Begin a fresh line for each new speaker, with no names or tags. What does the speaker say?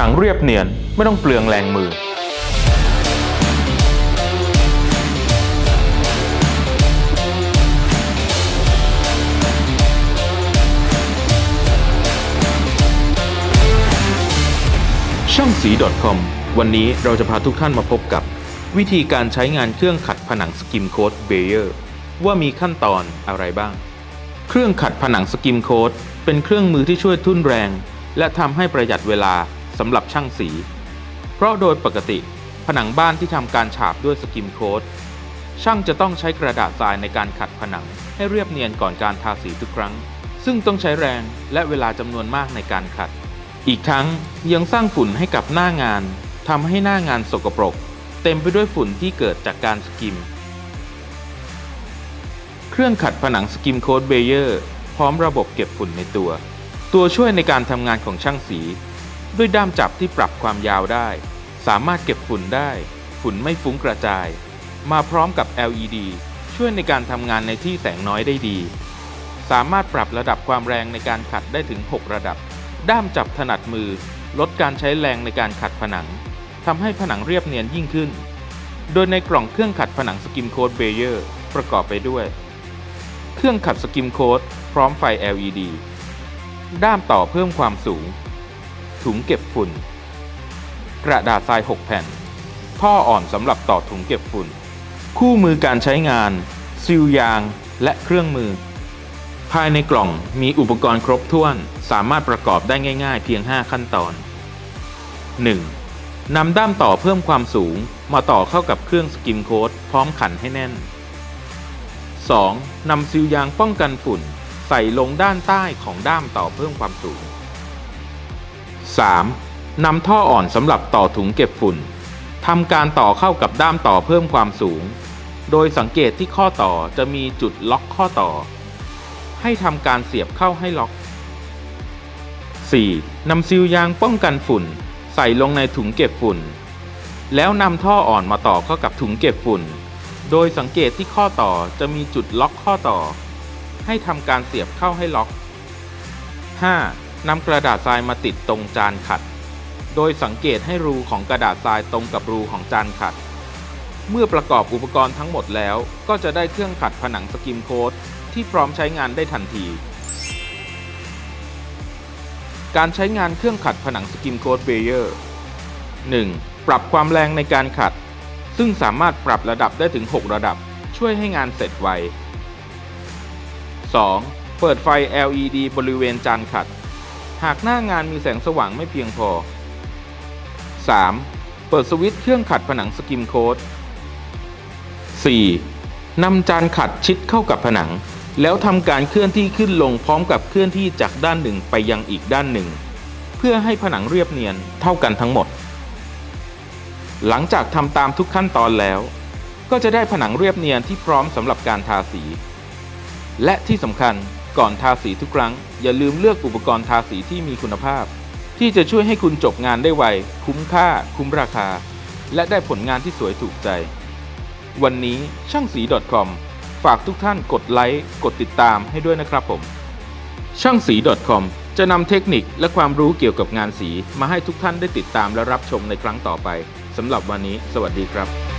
นังเรียบเนียนไม่ต้องเปลืองแรงมือ ช่างสี .com วันนี้เราจะพาทุกท่านมาพบกับ วิธีการใช้งานเครื่องขัดผนังสกิมโค้ดเบเยอร์ว่ามีขั้นตอนอะไรบ้าง เครื่องขัดผนังสกิมโค้ดเป็นเครื่องมือที่ช่วยทุ่นแรง และทำให้ประหยัดเวลา สำหรับช่างสี เพราะโดยปกติผนังบ้านที่ทำการฉาบด้วยสกิมโค้ดช่างจะต้องใช้กระดาษทรายในการขัดผนังให้เรียบเนียนก่อนการทาสีทุกครั้ง ซึ่งต้องใช้แรงและเวลาจำนวนมากในการขัด อีกทั้งยังสร้างฝุ่นให้กับหน้างานทำให้หน้างานสกปรก เต็มไปด้วยฝุ่นที่เกิดจากการสกิม เครื่องขัดผนังสกิมโค้ดเบเยอร์พร้อมระบบเก็บฝุ่นในตัว ตัวช่วยในการทำงานของช่างสี ด้วยด้ามจับที่ปรับความยาวได้ สามารถเก็บฝุ่นได้ ฝุ่นไม่ฟุ้งกระจาย มาพร้อมกับ LED ช่วยในการทำงานในที่แสงน้อยได้ดี สามารถปรับระดับความแรงในการขัดได้ถึง 6 ระดับ ด้ามจับถนัดมือ ลดการใช้แรงในการขัดผนังทำให้ผนังเรียบเนียนยิ่งขึ้น โดยในกล่องเครื่องขัดผนังสกิมโค้ดเบเยอร์ประกอบไปด้วย เครื่องขัดสกิมโค้ดพร้อมไฟ LED ด้ามต่อเพิ่มความสูง ถุงเก็บฝุ่น กระดาษทราย 6 แผ่นท่ออ่อนสำหรับต่อถุงเก็บฝุ่น คู่มือการใช้งาน ซิลยาง และเครื่องมือ ภายในกล่องมีอุปกรณ์ครบถ้วน สามารถประกอบได้ง่าย ๆ เพียง 5 ขั้นตอน 1. นำด้ามต่อเพิ่มความสูง มาต่อเข้ากับเครื่องสกิมโค้ดพร้อมขันให้แน่น 2. นำซิลยางป้องกันฝุ่น ใส่ลงด้านใต้ของด้ามต่อเพิ่มความสูง 3. นำท่ออ่อนสำหรับต่อถุงเก็บฝุ่นทำการต่อเข้ากับด้ามต่อเพิ่มความสูง โดยสังเกตที่ข้อต่อจะมีจุดล็อกข้อต่อ ให้ทำการเสียบเข้าให้ล็อก 4. นำซิลยางป้องกันฝุ่น ใส่ลงในถุงเก็บฝุ่น แล้วนำท่ออ่อนมาต่อเข้ากับถุงเก็บฝุ่น โดยสังเกตที่ข้อต่อจะมีจุดล็อกข้อต่อ ให้ทำการเสียบเข้าให้ล็อก 5. นำกระดาษทรายมาติดตรงจานขัด โดยสังเกตให้รูของกระดาษทรายตรงกับรูของจานขัด เมื่อประกอบอุปกรณ์ทั้งหมดแล้ว ก็จะได้เครื่องขัดผนังสกิมโค้ดที่พร้อมใช้งานได้ทันที การใช้งานเครื่องขัดผนังสกิมโค้ดเบเยอร์ 1. ปรับความแรงในการขัด ซึ่งสามารถปรับระดับได้ถึง 6 ระดับ ช่วยให้งานเสร็จไว 2. เปิดไฟ LED บริเวณจานขัด หากหน้างานมีแสงสว่างไม่เพียงพอ 3. เปิดสวิตช์เครื่องขัดผนังสกิมโค้ด 4. นำจานขัดชิดเข้ากับผนัง แล้วทำการเคลื่อนที่ขึ้นลงพร้อมกับเคลื่อนที่จากด้านหนึ่งไปยังอีกด้านหนึ่ง เพื่อให้ผนังเรียบเนียนเท่ากันทั้งหมด หลังจากทำตามทุกขั้นตอนแล้ว ก็จะได้ผนังเรียบเนียนที่พร้อมสำหรับการทาสี และที่สำคัญ ก่อนทาสีทุกครั้ง อย่าลืมเลือกอุปกรณ์ทาสีที่มีคุณภาพ ที่จะช่วยให้คุณจบงานได้ไว คุ้มค่า คุ้มราคา และได้ผลงานที่สวยถูกใจ วันนี้ช่างสี .com ฝากทุกท่านกดไลค์กดติดตามให้ด้วยนะครับผม ช่างสี .com จะนำเทคนิคและความรู้เกี่ยวกับงานสีมาให้ทุกท่านได้ติดตามและรับชมในครั้งต่อไปสำหรับวันนี้ สวัสดีครับ